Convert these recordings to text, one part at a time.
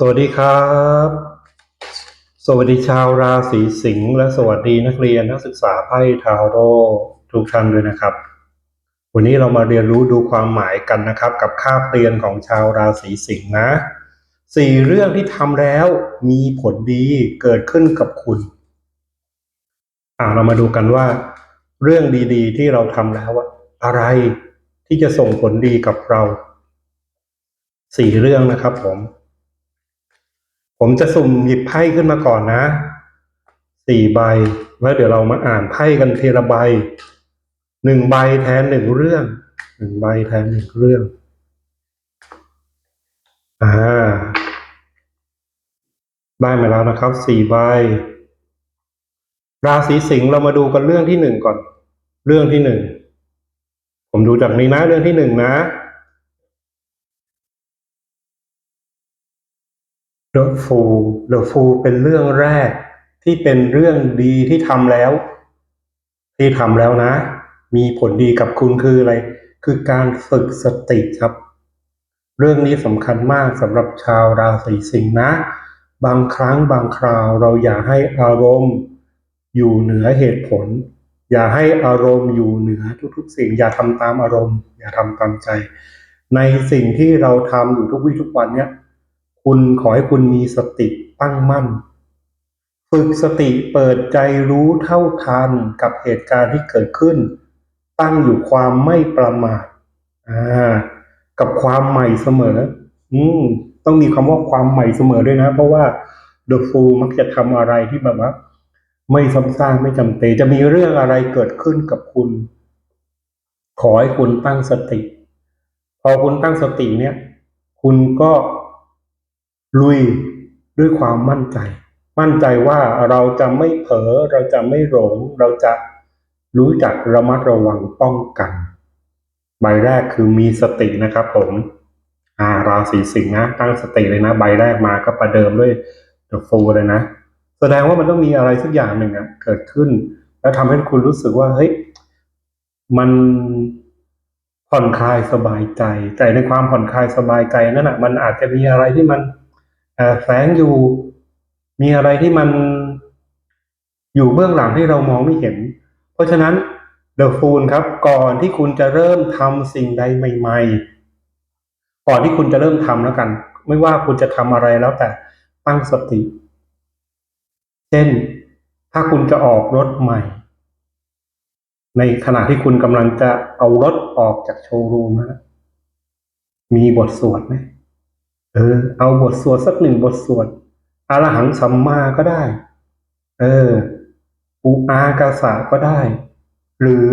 สวัสดีครับ สวัสดีชาวราศีสิงห์และสวัสดีนักเรียนนักศึกษาไพ่ทาโร่ทุกท่านด้วยนะครับ วันนี้เรามาเรียนรู้ดูความหมายกันนะครับ กับคาบเรียนของชาวราศีสิงห์นะสี่เรื่องที่ทำแล้วมีผลดีเกิดขึ้นกับคุณอ่าเรามาดูกันว่า เรื่องดีๆ ที่เราทำแล้วอะอะไรที่จะส่งผลดีกับเราสี่เรื่องนะครับผม ผมจะสุ่มหยิบไพ่ขึ้นมาก่อนนะสี่ใบแล้วเดี๋ยวเรามาอ่านไพ่กันทีละใบหนึ่งใบแทนหนึ่งเรื่องหนึ่งใบแทนหนึ่งเรื่องอ่าได้มาแล้วนะครับสี่ใบราศีสิงห์เรามาดูกันเรื่องที่หนึ่งก่อน เรื่องที่หนึ่งผมดูจากนี้นะเรื่องที่หนึ่งนะ The Fool The Fool เป็นเรื่องแรกที่เป็นเรื่องดีที่ทำแล้ว ที่ทำแล้วนะ มีผลดีกับคุณคืออะไร คือการฝึกสติครับ เรื่องนี้สำคัญมากสำหรับชาวราศีสิงห์นะ บางครั้งบางคราวเราอย่าให้อารมณ์ อยู่เหนือเหตุผล อย่าให้อารมณ์อยู่เหนือทุกๆ สิ่ง อย่าทำตามอารมณ์ อย่าทำตามใจ ในสิ่งที่เราทำอยู่ทุกวี่ทุกวันเนี้ย คุณขอให้คุณมีสติตั้งมั่น ฝึกสติเปิดใจรู้เท่าทันกับเหตุการณ์ที่เกิดขึ้น ตั้งอยู่ความไม่ประมาทอ่ากับความใหม่เสมอ อืมต้องมีคำว่าความใหม่เสมอด้วยนะ เพราะว่า The Fool มักจะทำอะไรที่แบบว่า ไม่ซ้ำซากไม่จำเป็นจะมีเรื่องอะไรเกิดขึ้นกับคุณ ขอให้คุณตั้งสติ พอคุณตั้งสติเนี่ย คุณก็ ลุยด้วยความมั่นใจ มั่นใจว่าเราจะไม่เผลอเราจะไม่หลงเราจะรู้จักระมัดระวังป้องกัน ใบแรกคือมีสตินะครับผมอ่าราศีสิงห์นะ ตั้งสติเลยนะ ใบแรกมาก็ประเดิมด้วยเดอะฟูเลยนะ แสดงว่ามันต้องมีอะไรสักอย่างหนึ่งอะเกิดขึ้น แล้วทำให้คุณรู้สึกว่าเฮ้ยมันผ่อนคลายสบายใจ แต่ในความผ่อนคลายสบายใจนั่นอะมันอาจจะมีอะไรที่มัน แอบแฝงอยู่ มีอะไรที่มันอยู่เบื้องหลังที่เรามองไม่เห็น เพราะฉะนั้น The Fool ครับ ก่อนที่คุณจะเริ่มทำสิ่งใดใหม่ ๆ ก่อนที่คุณจะเริ่มทำแล้วกัน ไม่ว่าคุณจะทำอะไรแล้วแต่ตั้งสติ เช่น ถ้าคุณจะออกรถใหม่ ในขณะที่คุณกำลังจะเอารถออกจากโชว์รูมนะมีบทสวดไหม เออ เอาบทสวดสักหนึ่งบทสวดอารหังสัมมาก็ได้ เออ อุอากาสะก็ได้ หรือ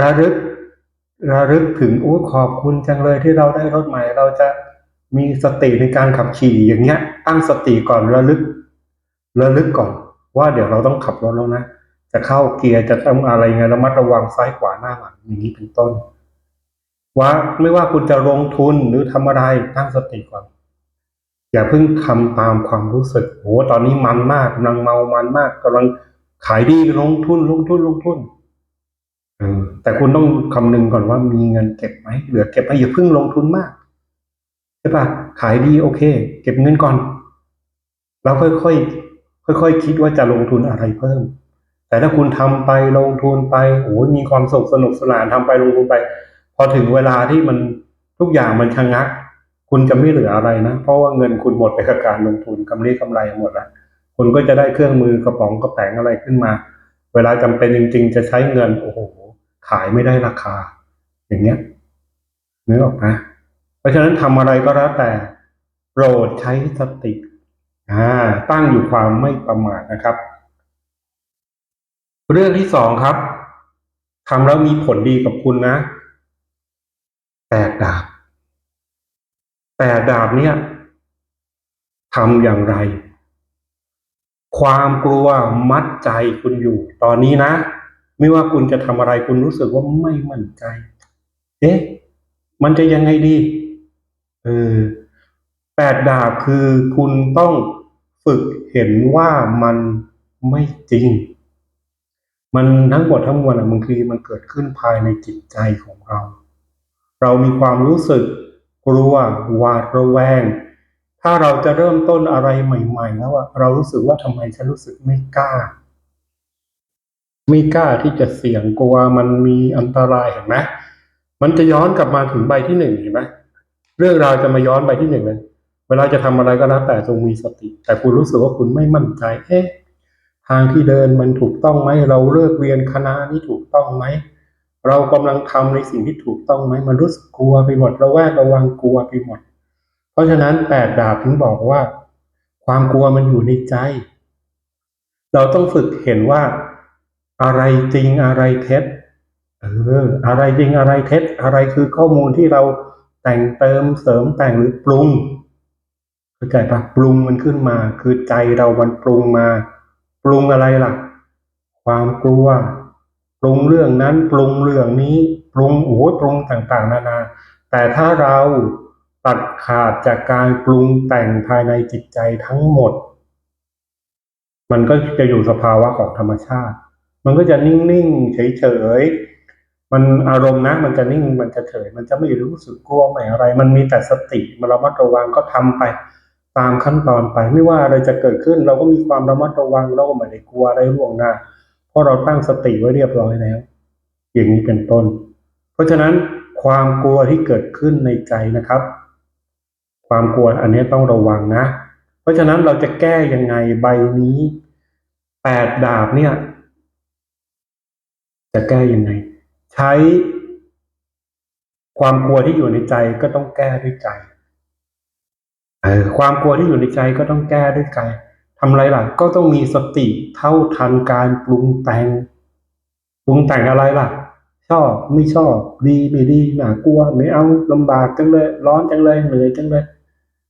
ระลึกระลึกถึงโอ้ขอบคุณจังเลยที่เราได้รถใหม่ เราจะมีสติในการขับขี่อย่างเงี้ย ตั้งสติก่อนระลึก ระลึกก่อน ว่าเดี๋ยวเราต้องขับรถแล้วนะ จะเข้าเกียร์จะต้องอะไรไงระมัดระวังซ้ายขวาหน้าหลังอย่างนี้เป็นต้น ว่าไม่ว่าคุณจะลงทุนหรือทำอะไรตั้งสติก่อน อย่าเพิ่งทำตามความรู้สึกโอ้ตอนนี้มันมากกำลังเมามันมากกำลังขายดีลงทุนลงทุนลงทุนแต่คุณต้องคำนึงก่อนว่ามีเงินเก็บไหมเหลือเก็บไหมอย่าเพิ่งลงทุนมากใช่ปะขายดีโอเค เก็บเงินก่อน แล้วค่อยๆค่อยๆคิดว่าจะลงทุนอะไรเพิ่ม แต่ถ้าคุณทำไปลงทุนไปโอ้ยมีความสุขสนุกสนานทำไปลงทุนไป พอถึงเวลาที่มันทุกอย่างมันชะงัก คุณจะไม่เหลืออะไรนะ เพราะว่าเงินคุณหมดไปกับการลงทุนกำไรกำไรหมดแล้วคุณก็จะได้เครื่องมือกระป๋องกระแป๋งอะไรขึ้นมา เวลาจำเป็นจริง ๆ จะใช้เงินโอ้โหขายไม่ได้ราคา อย่างเงี้ยนึกออกไหมเพราะฉะนั้นทำอะไรก็แล้วแต่โปรดใช้สติอ่าตั้งอยู่ความไม่ประมาทนะครับ เรื่องที่สองครับทำแล้วมีผลดีกับคุณนะ แปดดาบแปดดาบเนี่ยทำอย่างไร ความกลัวมัดใจคุณอยู่ ตอนนี้นะ ไม่ว่าคุณจะทำอะไรคุณรู้สึกว่าไม่มั่นใจ เอ๊ะ มันจะยังไงดีเออแปดดาบคือคุณต้องฝึกเห็นว่ามันไม่จริง มันทั้งหมดทั้งมวลอะมันคือมันเกิดขึ้นภายในจิตใจของเรา เรามีความรู้สึก กลัวหวาดระแวง ถ้าเราจะเริ่มต้นอะไรใหม่ ๆ แล้วอะเรารู้สึกว่าทำไมฉันรู้สึกไม่กล้า ไม่กล้าที่จะเสี่ยงกลัวมันมีอันตรายเห็นไหมมันจะย้อนกลับมาถึงใบที่หนึ่งเห็นไหมเรื่องราวจะมาย้อนใบที่หนึ่งเลย เวลาจะทำอะไรก็แล้วแต่จงมีสติ แต่คุณรู้สึกว่าคุณไม่มั่นใจ เอ๊ะ ทางที่เดินมันถูกต้องไหม เราเลิกเรียนคณะนี้ถูกต้องไหม เรากำลังทำในสิ่งที่ถูกต้องไหมมันรู้สึกกลัวไปหมดระแวดระวังกลัวไปหมด เพราะฉะนั้นแปดดาบถึงบอกว่า ความกลัวมันอยู่ในใจ เราต้องฝึกเห็นว่า อะไรจริงอะไรเท็จเอออะไรจริงอะไรเท็จอะไรคือข้อมูลที่เราแต่งเติมเสริมแต่งหรือปรุงเข้าใจปะปรุงมันขึ้นมา คือใจเรามันปรุงมา ปรุงอะไรล่ะ ความกลัว รุงเรื่องนั้นปรุงเรื่องนี้ปรุงโอ้ยปรุงต่างๆ นานา แต่ถ้าเราตัดขาดจากการปรุงแต่งภายในจิตใจทั้งหมด มันก็จะอยู่สภาวะของธรรมชาติ มันก็จะนิ่งๆเฉยๆมันอารมณ์นะมันจะนิ่งมันจะเฉย มันจะไม่รู้สึกกลัวไม่อะไร มันมีแต่สติมาระมัดระวังก็ทำไปตามขั้นตอนไป ไม่ว่าอะไรจะเกิดขึ้น เราก็มีความระมัดระวังเราก็ไม่ได้กลัวอะไรล่วงหน้า ราะเราตั้งสติไว้เรียบร้อยแล้ว อย่างนี้เป็นต้น เพราะฉะนั้นความกลัวที่เกิดขึ้นในใจนะครับ ความกลัวอันนี้ต้องระวังนะ เพราะฉะนั้นเราจะแก้ยังไงใบนี้แปดดาบเนี่ย จะแก้ยังไง ใช้ความกลัวที่อยู่ในใจก็ต้องแก้ด้วยใจเออความกลัวที่อยู่ในใจก็ต้องแก้ด้วยใจ ทำอะไรล่ะ ก็ต้องมีสติเท่าทันการปรุงแต่ง ปรุงแต่งอะไรล่ะ ชอบไม่ชอบดีไม่ดีหนากลัวไม่เอาลำบากจังเลย ร้อนจังเลยเหนื่อยจังเลย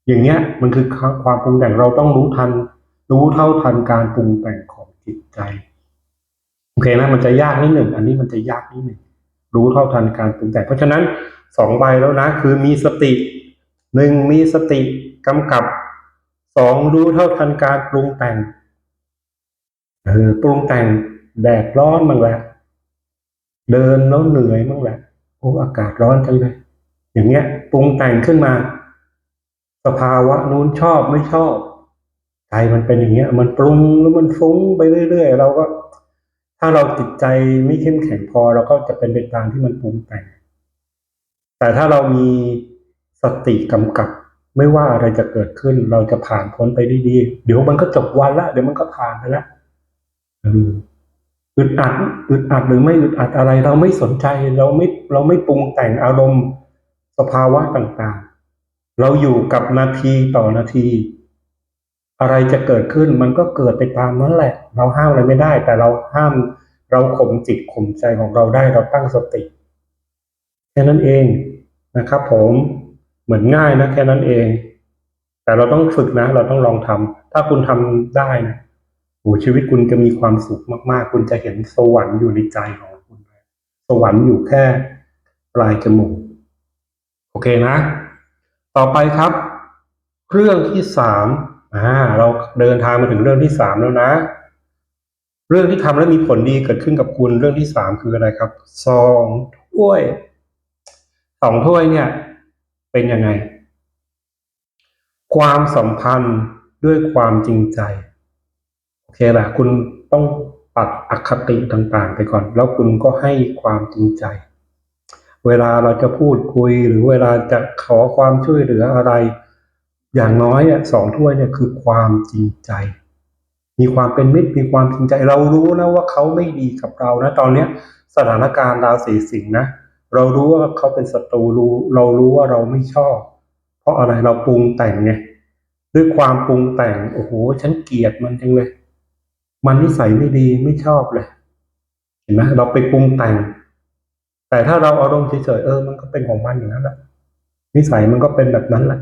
อย่างเงี้ยมันคือความปรุงแต่งเราต้องรู้ทัน รู้เท่าทันการปรุงแต่งของจิตใจโอเคนะมันจะยากนิดหนึ่งอันนี้มันจะยากนิดหนึ่งรู้เท่าทันการปรุงแต่งเพราะฉะนั้นสองใบแล้วนะ คือมีสติหนึ่งมีสติกำกับ สองรู้เท่าทันการปรุงแต่งเออปรุงแต่งแดดร้อนมั่งแหละเดินแล้วเหนื่อยมั่งแหละโอ้อากาศร้อนจังเลย อย่างเงี้ย ปรุงแต่งขึ้นมา สภาวะนู้นชอบไม่ชอบใจมันเป็นอย่างเงี้ย มันปรุงแล้วมันฟุ้งไปเรื่อยๆเราก็ ถ้าเราจิตใจไม่เข้มแข็งพอเราก็จะเป็นไปตามที่มันปรุงแต่ง แต่ถ้าเรามีสติกำกับ ไม่ว่าอะไรจะเกิดขึ้น เราจะผ่านพ้นไปได้ดีเดี๋ยวมันก็จบวันละ เดี๋ยวมันก็ผ่านไปละอึดอัดอึดอัดหรือไม่อึดอัดอะไร เราไม่สนใจเราไม่เราไม่ปรุงแต่งอารมณ์สภาวะต่างๆ เราอยู่กับนาทีต่อนาที อะไรจะเกิดขึ้นมันก็เกิดไปตามนั้นแหละ เราห้ามอะไรไม่ได้ แต่เราห้ามเราข่มจิตข่มใจของเราได้เราตั้งสติแค่นั้นเองนะครับผม เหมือนง่ายนะแค่นั้นเอง แต่เราต้องฝึกนะ เราต้องลองทำถ้าคุณทำได้นะโอ้ชีวิตคุณจะมีความสุขมาก ๆ คุณจะเห็นสวรรค์อยู่ในใจของคุณ สวรรค์อยู่แค่ปลายจมูก โอเคนะ ต่อไปครับ เรื่องที่สามอ่าเราเดินทางมาถึงเรื่องที่สามแล้วนะ เรื่องที่ทำแล้วมีผลดีเกิดขึ้นกับคุณเรื่องที่สามคืออะไรครับซองถ้วยสองถ้วยเนี่ย เป็นยังไง ความสัมพันธ์ด้วยความจริงใจ โอเคแหละคุณต้องปัดอคติต่างๆ ไปก่อน แล้วคุณก็ให้ความจริงใจ เวลาเราจะพูดคุยหรือเวลาจะขอความช่วยเหลืออะไร อย่างน้อยสองถ้วยเนี่ยคือความจริงใจ มีความเป็นมิตรมีความจริงใจ เรารู้นะว่าเขาไม่ดีกับเรานะตอนเนี้ยสถานการณ์ราศีสิงห์นะ เรารู้ว่าเขาเป็นศัตรูรู้ เรารู้ว่าเราไม่ชอบ เพราะอะไรเราปรุงแต่งไงด้วยความปรุงแต่งโอ้โหฉันเกลียดมันจังเลย มันนิสัยไม่ดีไม่ชอบเลยเห็นไหมเราไปปรุงแต่ง แต่ถ้าเราอารมณ์เฉยๆเออ มันก็เป็นของมันอย่างนั้นแหละนิสัยมันก็เป็นแบบนั้นแหละ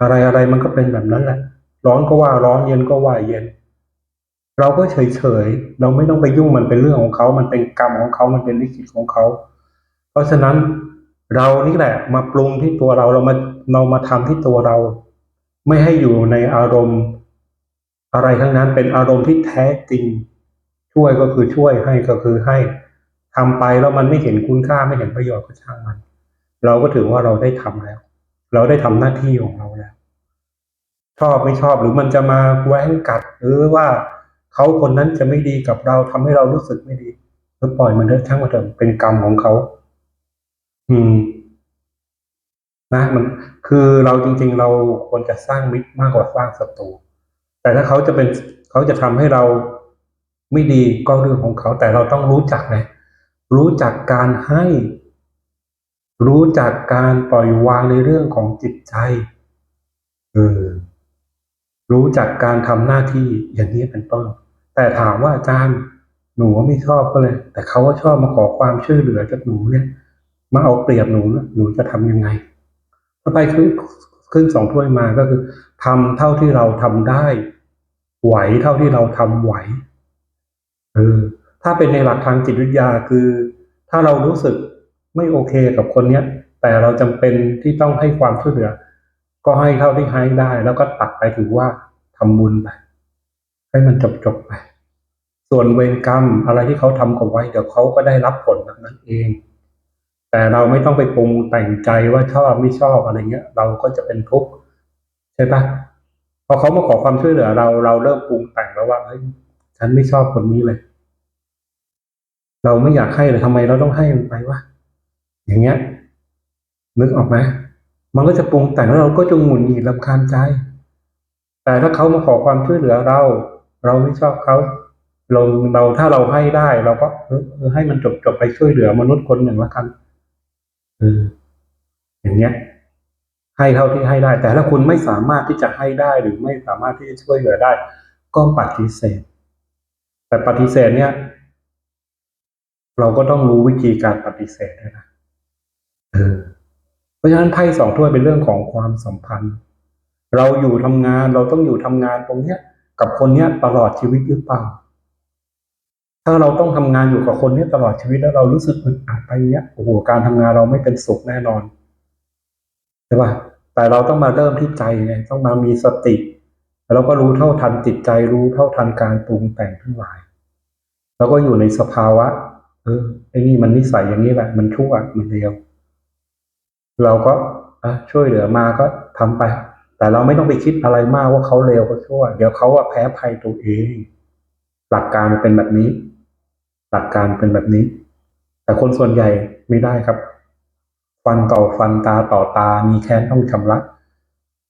อะไรอะไรมันก็เป็นแบบนั้นแหละ ร้อนก็ว่าร้อนเย็นก็ว่าเย็น เราก็เฉยๆเราไม่ต้องไปยุ่งมันเป็นเรื่องของเขา มันเป็นกรรมของเขามันเป็นลิขิตของเขา เพราะฉะนั้นเรานี่แหละมาปรุงที่ตัวเราเรามาเรามาทำที่ตัวเรา ไม่ให้อยู่ในอารมณ์ อะไรทั้งนั้นเป็นอารมณ์ที่แท้จริง ช่วยก็คือช่วยให้ก็คือให้ทำไปแล้วมันไม่เห็นคุณค่าไม่เห็นประโยชน์ก็ช่างมัน เราก็ถือว่าเราได้ทำแล้ว เราได้ทำหน้าที่ของเราแล้ว ชอบไม่ชอบหรือมันจะมาแว้งกัด หรือว่าเขาคนนั้นจะไม่ดีกับเราทำให้เรารู้สึกไม่ดีก็ปล่อยมันเถอะช่างมันเถอะเป็นกรรมของเขา อืม นะมันคือเราจริง ๆ เราควรจะสร้างมิตรมากกว่าสร้างศัตรูแต่ถ้าเขาจะเป็นเขาจะทำให้เราไม่ดีก็เรื่องของเขา แต่เราต้องรู้จักไงรู้จักการให้ รู้จักการปล่อยวางในเรื่องของจิตใจเออรู้จักการทำหน้าที่อย่างนี้เป็นต้น แต่ถามว่าอาจารย์หนูไม่ชอบก็เลย แต่เขาก็ชอบมาขอความช่วยเหลือจากหนูเนี่ย มาเอาเปรียบหนูนะหนูจะทำยังไงถ้าไปครึ่งครึ่งสองถ้วยมาก็คือทำเท่าที่เราทำได้ ไหวเท่าที่เราทำไหวเออถ้าเป็นในหลักทางจิตวิทยาคือ ถ้าเรารู้สึกไม่โอเคกับคนเนี้ย แต่เราจำเป็นที่ต้องให้ความช่วยเหลือ ก็ให้เท่าที่ให้ได้ แล้วก็ตัดไปถือว่าทำบุญไปให้มันจบจบๆไป ส่วนเวรกรรมอะไรที่เขาทำกับไว้เดี๋ยวเขาก็ได้รับผลแบบนั้นเอง แต่เราไม่ต้องไปปรุงแต่งใจว่าชอบไม่ชอบอะไรเงี้ย เราก็จะเป็นทุกข์ใช่ปะพอเขามาขอความช่วยเหลือ เราเราเริ่มปรุงแต่งแล้วว่าเฮ้ยฉันไม่ชอบคนนี้เลย เราไม่อยากให้เลยทำไมเราต้องให้มันไปวะอย่างเงี้ย นึกออกไหมมันก็จะปรุงแต่งแล้วเราก็จะหงุดหงิดรำคาญใจ แต่ถ้าเขามาขอความช่วยเหลือเรา เราไม่ชอบเขาเราเราถ้าเราให้ได้ เราก็ให้มันจบจบไปช่วยเหลือมนุษย์คนหนึ่งละกัน อออย่างเงี้ย ให้เท่าที่ให้ได้ แต่ถ้าคุณไม่สามารถที่จะให้ได้หรือไม่สามารถที่จะช่วยเหลือได้ ก็ปฏิเสธ แต่ปฏิเสธเนี่ย เราก็ต้องรู้วิธีการปฏิเสธด้วยนะเออเพราะฉะนั้นไพ่สองถ้วยเป็นเรื่องของความสัมพันธ์ เราอยู่ทำงานเราต้องอยู่ทำงานตรงเนี้ย กับคนเนี้ยตลอดชีวิตหรือเปล่า ถ้าเราต้องทำงานอยู่กับคนนี้ตลอดชีวิตแล้วเรารู้สึกอึดอัดไปเนี้ยโอ้โหการทำงานเราไม่เป็นสุขแน่นอนใช่ป่ะแต่เราต้องมาเริ่มที่ใจไงต้องมามีสติแล้วก็รู้เท่าทันจิตใจรู้เท่าทันการปรุงแต่งทั้งหลาย แล้วก็อยู่ในสภาวะ เออไอ้นี่มันนิสัยอย่างนี้แหละมันชั่วมันเลวเราก็อะช่วยเหลือมาก็ทำไป แต่เราไม่ต้องไปคิดอะไรมากว่าเขาเลวเขาชั่ว เดี๋ยวเขาอะแพ้ภัยตัวเอง หลักการมันเป็นแบบนี้ หลักการเป็นแบบนี้ แต่คนส่วนใหญ่ไม่ได้ครับ ฟันต่อฟันตาต่อตา มีแค้นต้องชำระ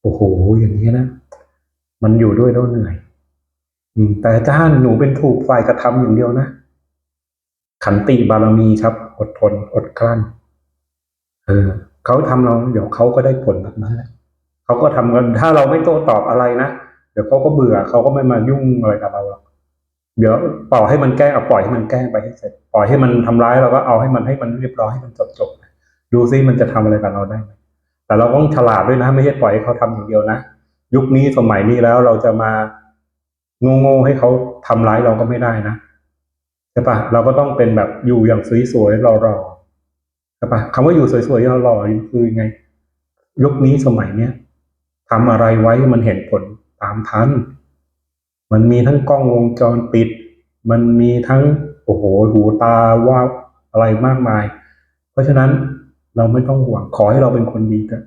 โอ้โห อย่างนี้นะ มันอยู่ด้วยแล้วเหนื่อยแต่อาจารย์หนูเป็นถูกฝ่ายกระทำอย่างเดียวนะ ขันติบารมีครับ อดทน อดกลั้น เออเขาทำเราเดี๋ยวเขาก็ได้ผลแบบนั้นแหละเขาก็ทำกันถ้าเราไม่โต้ตอบอะไรนะเดี๋ยวเขาก็เบื่อเขาก็ไม่มายุ่งอะไรกับเราหรอก เดี๋ยวปล่อยให้มันแกล้งเอาปล่อยให้มันแกล้งไปให้เสร็จ ปล่อยให้มันทำร้ายเราก็เอาให้มันให้มันเรียบร้อยให้มันจบจบๆดูซิมันจะทำอะไรกับเราได้ แต่เราต้องฉลาดด้วยนะ ไม่ใช่ปล่อยให้เขาทำอย่างเดียวนะยุคนี้สมัยนี้แล้วเราจะมาโง่ๆให้เขาทำร้ายเราก็ไม่ได้นะใช่ปะเราก็ต้องเป็นแบบอยู่อย่างสวยๆรอๆใช่ปะคำว่าอยู่สวยๆรอๆคือยังไง ยุคนี้สมัยเนี้ยทำอะไรไว้มันเห็นผลตามทัน มันมีทั้งกล้องวงจรปิด มันมีทั้งโอ้โหหูตาว่าอะไรมากมาย เพราะฉะนั้นเราไม่ต้องห่วงขอให้เราเป็นคนดีเถอะ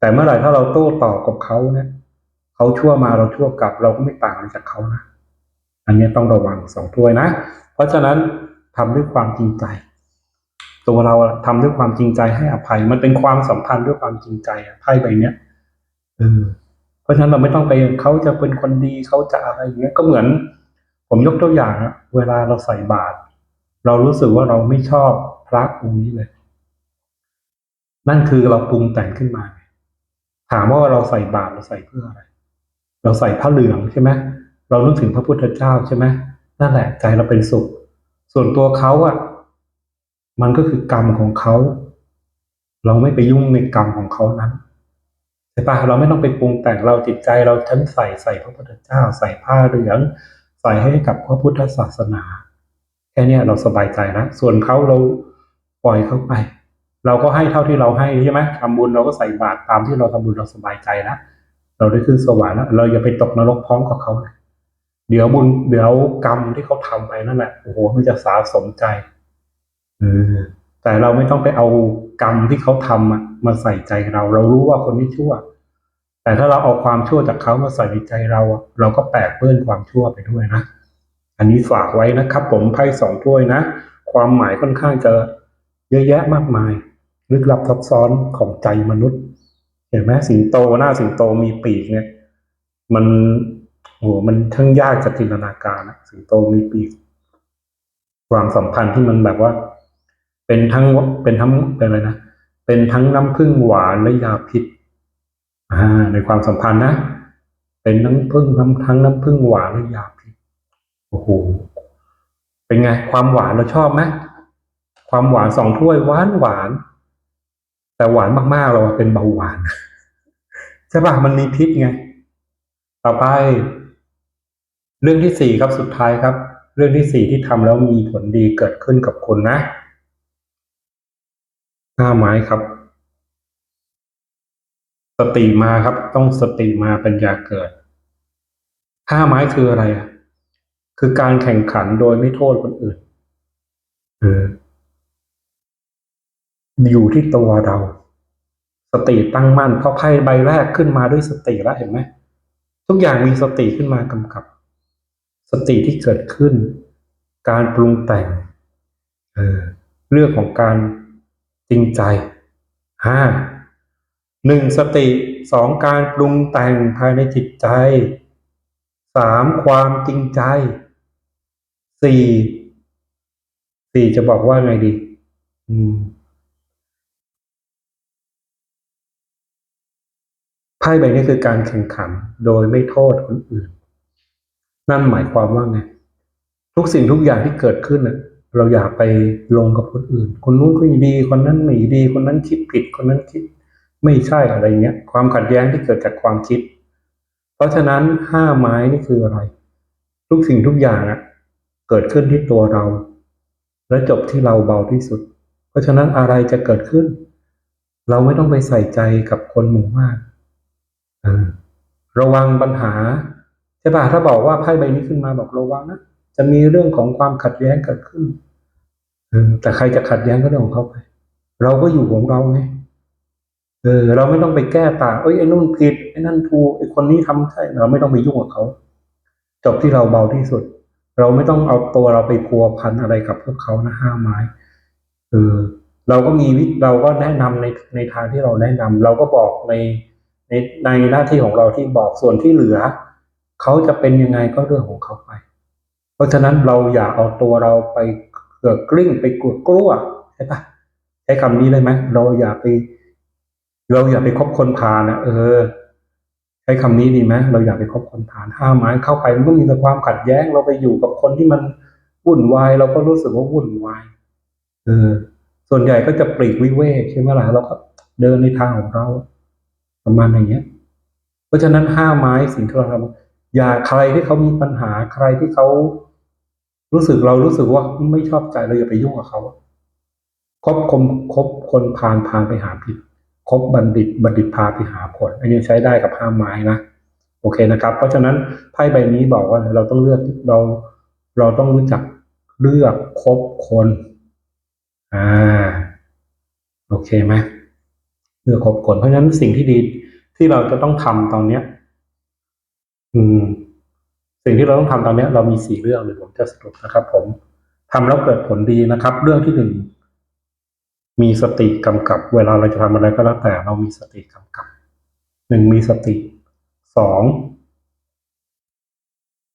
แต่เมื่อไหร่ถ้าเราโต้ตอบกับเขาเนี่ยเขาชั่วมาเราชั่วกลับ เราก็ไม่ต่างอะไรจากเขานะอันนี้ต้องระวังสองถ้วยนะ เพราะฉะนั้นทำด้วยความจริงใจ ตัวเราอะทำด้วยความจริงใจให้อภัย มันเป็นความสัมพันธ์ด้วยความจริงใจไพ่ใบเนี้ยเออ ราะฉะนั้นเราไม่ต้องไปเขาจะเป็นคนดีเขาจะอะไรอย่างเงี้ยก็เหมือน ผมยกตัวอย่างอะเวลาเราใส่บาตรเรารู้สึกว่าเราไม่ชอบพระองค์นี้เลย นั่นคือเราปรุงแต่งขึ้นมา ถามว่าเราใส่บาตรเราใส่เพื่ออะไร เราใส่ผ้าเหลืองใช่ไหมเรานึกถึงพระพุทธเจ้าใช่ไหมนั่นแหละใจเราเป็นสุข ส่วนตัวเขาอะมันก็คือกรรมของเขา เราไม่ไปยุ่งในกรรมของเขานั้น ช่ปะเราไม่ต้องไปปรุงแต่งเราจิตใจเราฉันใส่ใส่พระพุทธเจ้า ใส่ผ้าเหลือง ใส่ให้กับพระพุทธศาสนา แค่นี้เราสบายใจแล้วส่วนเขาเราปล่อยเขาไป เราก็ให้เท่าที่เราให้ใช่ไหมทำบุญเราก็ใส่บาตรตามที่เราทำบุญเราสบายใจแล้วเราได้ขึ้นสวรรค์แล้วเราอย่าไปตกนรกพร้อมกับเขานะเดี๋ยวบุญเดี๋ยวกรรมที่เขาทำไปนั่นแหละโอ้โหมันจะสาสมใจเออแต่เราไม่ต้องไปเอา กรรมที่เขาทำอะมาใส่ใจเรา เรารู้ว่าคนนี้ชั่ว แต่ถ้าเราเอาความชั่วจากเขามาใส่ในใจเรา เราก็แปกเปื้อนความชั่วไปด้วยนะ อันนี้ฝากไว้นะครับ ผมไพ่สองถ้วยนะ ความหมายค่อนข้างจะเยอะแยะมากมาย ลึกลับซับซ้อนของใจมนุษย์ เห็นไหมสิงโตหน้าสิงโตมีปีกเนี่ย มันโหมันทั้งยากจะจินตนาการนะสิงโตมีปีกความสัมพันธ์ที่มันแบบว่า เป็นทั้งเป็นทั้งเป็นอะไรนะเป็นทั้งน้ำผึ้งหวานและยาพิษอ่าในความสัมพันธ์นะ เป็นน้ำผึ้งน้ำทั้งน้ำผึ้งหวานและยาพิษโอ้โหเป็นไง ความหวานเราชอบไหมความหวานสองถ้วยหวานหวาน แต่หวานมากๆเราเป็นเบาหวานใช่ปะมันมีพิษไง ต่อไป เรื่องที่สี่ครับสุดท้ายครับ เรื่องที่สี่ที่ทำแล้วมีผลดีเกิดขึ้นกับคุณนะ ห้าไม้ครับ สติมาครับ ต้องสติมาปัญญาเกิดห้าไม้คืออะไรอะคือการแข่งขันโดยไม่โทษคนอื่นเอออยู่ที่ตัวเรา สติตั้งมั่นเพราะไพ่ใบแรกขึ้นมาด้วยสติแล้วเห็นไหมทุกอย่างมีสติขึ้นมากำกับ สติที่เกิดขึ้น การปรุงแต่ง เออเรื่องของการ จริงใจห้าหนึ่งสติสองการปรุงแต่งภายในจิตใจสามความจริงใจสี่สี่จะบอกว่าไงดีอืมไพ่ใบนี้คือการแข่งขันโดยไม่โทษคนอื่น นั่นหมายความว่าไง ทุกสิ่งทุกอย่างที่เกิดขึ้นน่ะ เราอย่าไปลงกับคนอื่น คนนู้นก็ดี คนนั้นไม่ดี คนนั้นคิดผิด คนนั้นคิด ไม่ใช่อะไรเงี้ย ความขัดแย้งที่เกิดจากความคิด เพราะฉะนั้นห้าไม้นี่คืออะไร ทุกสิ่งทุกอย่างอะเกิดขึ้นที่ตัวเรา และจบที่เราเบาที่สุด เพราะฉะนั้นอะไรจะเกิดขึ้น เราไม่ต้องไปใส่ใจกับคนหมู่มากเระวังปัญหาใช่ป่ะถ้าบอกว่าไพ่ใบนี้ขึ้นมาบอกระวังนะจะมีเรื่องของความขัดแย้งเกิดขึ้น แต่ใครจะขัดแย้งก็เรื่องของเขาไป เราก็อยู่ของเราไงเออ เราไม่ต้องไปแก้ต่างเอ้ยไอ้นู่นผิดไอ้นั่นถูกไอ้คนนี้ทำใช่เราไม่ต้องไปยุ่งกับเขาจบที่เราเบาที่สุด เราไม่ต้องเอาตัวเราไปพัวพันอะไรกับพวกเขานะห้าไม้เออเราก็มีวิเราก็แนะนำในในทางที่เราแนะนำเราก็บอกในในในหน้าที่ของเราที่บอกส่วนที่เหลือเขาจะเป็นยังไงก็เรื่องของเขาไป เพราะฉะนั้นเราอย่าเอาตัวเราไป เกือกกลิ้งไปกลัวกลัวใช่ปะใช้คำนี้เลยไหมเราอย่าไป เราอย่าไปคบคนพาลนะเออใช้คำนี้ดีไหมเราอย่าไปคบคนพาลห้าไม้เข้าไปมันก็มีแต่ความขัดแย้ง เราไปอยู่กับคนที่มันวุ่นวายเราก็รู้สึกว่าวุ่นวายเออ ส่วนใหญ่ก็จะปลีกวิเวกใช่ไหมล่ะเราก็เดินในทางของเรา ประมาณอย่างเงี้ย เพราะฉะนั้นห้าไม้สิ่งที่เราทำอย่าใครที่เขามีปัญหาใครที่เขา รู้สึกเรารู้สึกว่าไม่ชอบใจเราอย่าไปยุ่งกับเขาคบคมคบคนพาลพาลไปหาผิดคบบัณฑิตบัณฑิตพาไปหาผล อันนี้ใช้ได้กับห้าไม้นะโอเคนะครับ เพราะฉะนั้นไพ่ใบนี้บอกว่าเราต้องเลือกเราเราต้องรู้จักเลือกคบคนอ่าโอเคไหมเลือกคบคนเพราะฉะนั้นสิ่งที่ดีที่เราจะต้องทำตอนเนี้ย อืม สิ่งที่เราต้องทำตอนนี้เรามีสี่เรื่องหรือผมจะสรุปนะครับ ผมทำแล้วเกิดผลดีนะครับ เรื่องที่หนึ่งมีสติกำกับ เวลาเราจะทำอะไรก็แล้วแต่ เรามีสติกำกับหนึ่งมีสติสอง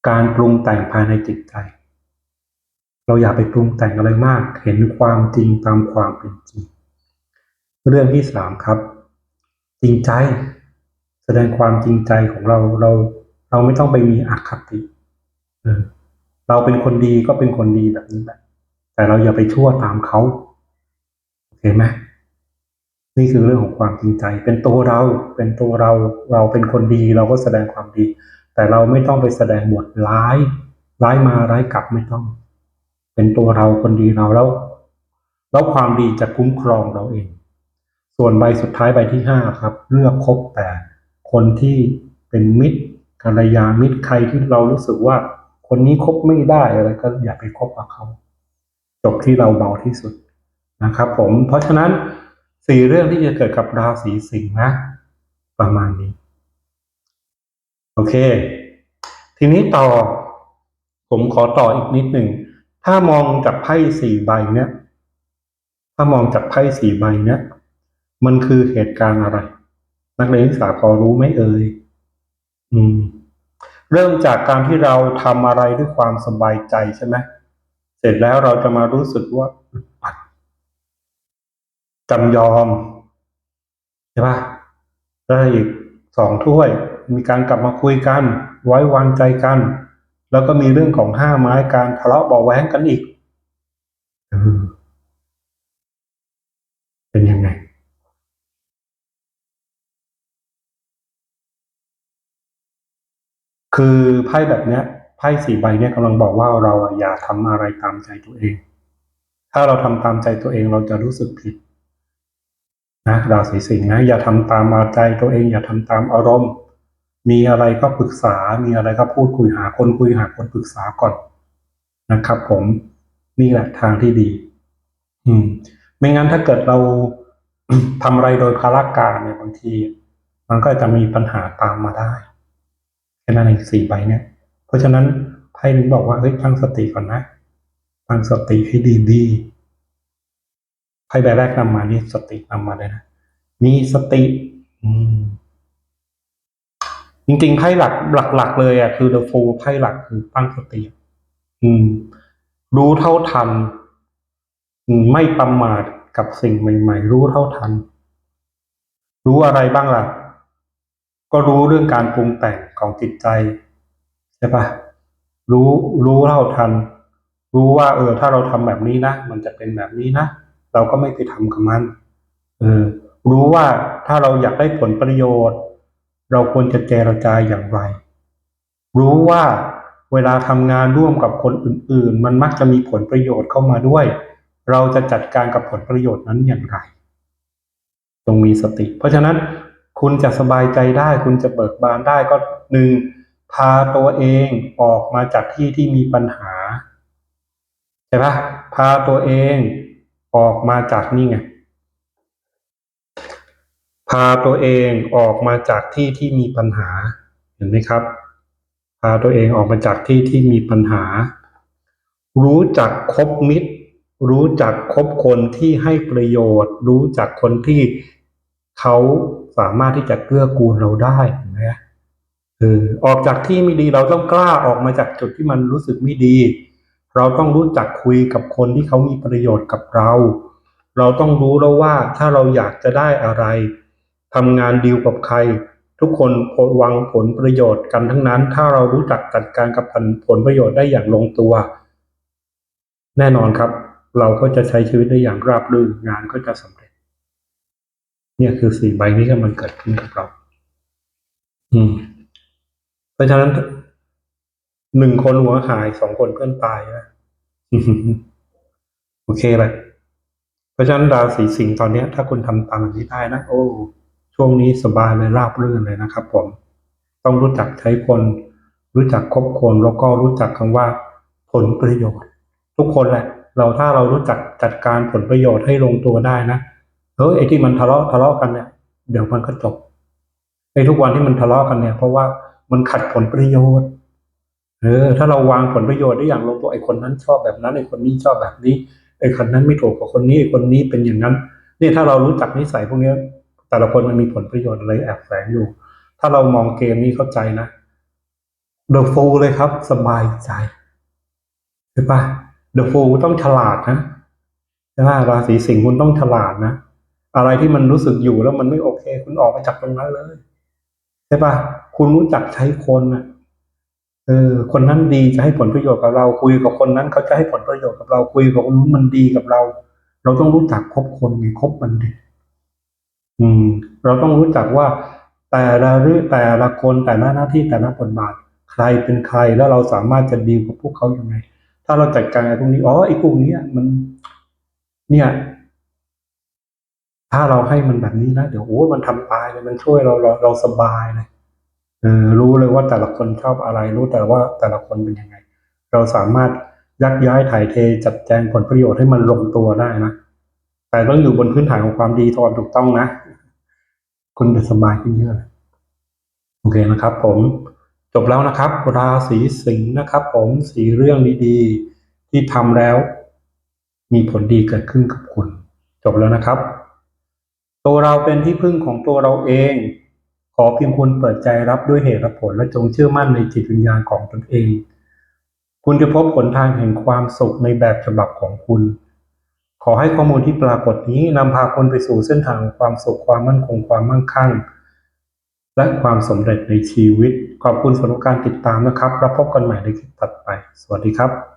การปรุงแต่งภายในจิตใจ เราอย่าไปปรุงแต่งอะไรมาก เห็นความจริงตามความเป็นจริง เรื่องที่สามครับ จริงใจ แสดงความจริงใจของเราเรา เราไม่ต้องไปมีอคติเออเราเป็นคนดีก็เป็นคนดีแบบนี้แหละแต่เราอย่าไปชั่วตามเขาเห็นไหมนี่คือเรื่องของความจริงใจ เป็นตัวเรา เป็นตัวเรา เราเป็นคนดีเราก็แสดงความดี แต่เราไม่ต้องไปแสดงบทร้าย ร้ายมาร้ายกลับไม่ต้อง เป็นตัวเราคนดีเราแล้ว แล้วความดีจะคุ้มครองเราเอง ส่วนใบสุดท้ายใบที่ห้าครับ เลือกคบแต่คนที่เป็นมิตร กัลยาณมิตรใครที่เรารู้สึกว่า คนนี้คบไม่ได้อะไรก็อย่าไปคบกับเขา จบที่เราเบาที่สุดนะครับ ผม เพราะฉะนั้นสี่เรื่องที่จะเกิดกับราศีสิงห์นะ ประมาณนี้ โอเค ทีนี้ต่อ ผมขอต่ออีกนิดหนึ่ง ถ้ามองจากไพ่สี่ใบเนี้ยถ้ามองจากไพ่สี่ใบเนี้ยมันคือเหตุการณ์อะไร นักเรียนศึกษาพอรู้ไหมเอ่ย เริ่มจากการที่เราทำอะไรด้วยความสบายใจใช่ไหมเสร็จแล้วเราจะมารู้สึกว่าัดจำยอมใช่ปะได้อีกสองถ้วย มีการกลับมาคุยกัน ไว้วางใจกัน แล้วก็มีเรื่องของห้าไม้การทะเลาะเบาะแว้งกันอีกเออเป็นยังไง คือไพ่แบบเนี้ยไพ่สี่ใบเนี้ยกำลังบอกว่าเราอย่าทำอะไรตามใจตัวเอง ถ้าเราทำตามใจตัวเองเราจะรู้สึกผิดนะราศีสิงห์นะอย่าทำตามอาใจตัวเอง อย่าทำตามอารมณ์ มีอะไรก็ปรึกษา มีอะไรก็พูดคุยหาคนคุยหาคนปรึกษาก่อนนะครับ ผมนี่แหละทางที่ดี อืม ไม่งั้นถ้าเกิดเราทำอะไรโดยพาราการเนี่ยบางที มันก็จะมีปัญหาตามมาได้ แค่นั้นสี่ใบเนี่ย เพราะฉะนั้นไพ่ถึงบอกว่าเฮ้ยตั้งสติก่อนนะตั้งสติให้ดีๆไพ่ใบแรกนำมานี่สตินำมาเลยนะมีสติ อืมจริงๆไพ่หลักหลัก ๆ เลยอะคือ the fool ไพ่หลักคือตั้งสติอืม รู้เท่าทันไม่ประมาทกับสิ่งใหม่ ๆ รู้เท่าทัน รู้อะไรบ้างล่ะ ก็รู้เรื่องการปรุงแต่งของจิตใจใช่ปะรู้รู้เท่าทัน รู้ว่า เออ ถ้าเราทำแบบนี้นะมันจะเป็นแบบนี้นะเราก็ไม่ไปทำกับมันเออรู้ว่าถ้าเราอยากได้ผลประโยชน์ เราควรจะเจรจาอย่างไร รู้ว่าเวลาทำงานร่วมกับคนอื่น ๆ มันมักจะมีผลประโยชน์เข้ามาด้วย เราจะจัดการกับผลประโยชน์นั้นอย่างไรจงมีสติ เพราะฉะนั้น คุณจะสบายใจได้ คุณจะเบิกบานได้ก็หนึ่งพาตัวเองออกมาจากที่ที่มีปัญหาใช่ปะพาตัวเองออกมาจากนี่ไงพาตัวเองออกมาจากที่ที่มีปัญหาเห็นไหมครับ พาตัวเองออกมาจากที่ที่มีปัญหา รู้จักคบมิตร รู้จักคบคนที่ให้ประโยชน์ รู้จักคนที่ เขาสามารถที่จะเกื้อกูลเราได้นไหมเออออกจากที่ไม่ดีเราต้องกล้าออกมาจากจุดที่มันรู้สึกไม่ดี เราต้องรู้จักคุยกับคนที่เขามีประโยชน์กับเรา เราต้องรู้แล้วว่าถ้าเราอยากจะได้อะไรทำงานดีลกับใคร ทุกคนหวังผลประโยชน์กันทั้งนั้น ถ้าเรารู้จักจัดการกับผลประโยชน์ได้อย่างลงตัว แน่นอนครับ เราก็จะใช้ชีวิตได้อย่างราบรื่นงานก็จะสำเร็จ เนี่ยคือสี่ใบนี้ก็มันเกิดขึ้นกับเรา อืม เพราะฉะนั้นหนึ่งคนหัวหายสองคนเพื่อนตายนะโอเคเลยเพราะฉะนั้นราศีสิงห์ตอนนี้ถ้าคุณทำตามแบบนี้ได้นะโอ้ช่วงนี้สบายเลยราบรื่นเลยนะครับผม ต้องรู้จักใช้คน รู้จักคบคนแล้วก็รู้จักคำว่า ผลประโยชน์ ทุกคนแหละ เราถ้าเรารู้จักจัดการผลประโยชน์ให้ลงตัวได้นะ เออไอ้ที่มันทะเลาะทะเลาะกันเนี่ยเดี๋ยวมันก็จบไอ้ทุกวันที่มันทะเลาะกันเนี่ย เพราะว่ามันขัดผลประโยชน์เออถ้าเราวางผลประโยชน์ได้อย่างลงตัวไอ้คนนั้นชอบแบบนั้นไอ้คนนี้ชอบแบบนี้ไอ้คนนั้นไม่ถูกกับคนนี้ไอ้คนนี้เป็นอย่างนั้นเนี่ยถ้าเรารู้จักนิสัยพวกนี้แต่ละคนมันมีผลประโยชน์อะไรแอบแฝงอยู่ ถ้าเรามองเกมนี้เข้าใจนะเดอะฟูเลยครับ สบายใจใช่ปะเดอะฟูต้องฉลาดนะใช่ไหมราศีสิงห์คุณต้องฉลาดนะ อะไรที่มันรู้สึกอยู่แล้วมันไม่โอเค คุณออกไปจากตรงนั้นเลยใช่ปะคุณรู้จักใช้คนนะเออคนนั้นดีจะให้ผลประโยชน์กับเราคุยกับคนนั้นเขาจะให้ผลประโยชน์กับเราคุยกับคนนู้นมันดีกับเรา เราต้องรู้จักคบคนไงคบมันดีอืม เราต้องรู้จักว่า แต่ละเรื่องแต่ละคนแต่ละหน้าที่แต่ละบทบาท ใครเป็นใครแล้วเราสามารถจะดีกับพวกเขาอยังไง ถ้าเราจัดการไอ้พวกนี้อ๋อไอ้พวกนี้มัน เนี่ย ถ้าเราให้มันแบบนี้นะเดี๋ยวโอ้มันทำตายเลยมันช่วยเราเราเราสบายเลยเออรู้เลยว่าแต่ละคนชอบอะไร รู้แต่ว่าแต่ละคนเป็นยังไง เราสามารถยักย้ายถ่ายเทจัดแจงผลประโยชน์ให้มันลงตัวได้นะแต่ต้องอยู่บนพื้นฐานของความดีความถูกต้องนะคุณจะสบายขึ้นเยอะโอเคนะครับ ผมจบแล้วนะครับ ราศีสิงห์นะครับ ผมสีเรื่องดีๆที่ทำแล้ว มีผลดีเกิดขึ้นกับคุณ จบแล้วนะครับ ตัวเราเป็นที่พึ่งของตัวเราเอง ขอเพียงคุณเปิดใจรับด้วยเหตุและผลและจงเชื่อมั่นในจิตวิญญาณของตนเอง คุณจะพบผลทางแห่งความสุขในแบบฉบับของคุณ ขอให้ข้อมูลที่ปรากฏนี้นำพาคนไปสู่เส้นทางความสุขความมั่นคงความมั่งคั่ง และความสำเร็จในชีวิต ขอบคุณสำหรับการติดตามนะครับ แล้วพบกันใหม่ในคลิปถัดไป สวัสดีครับ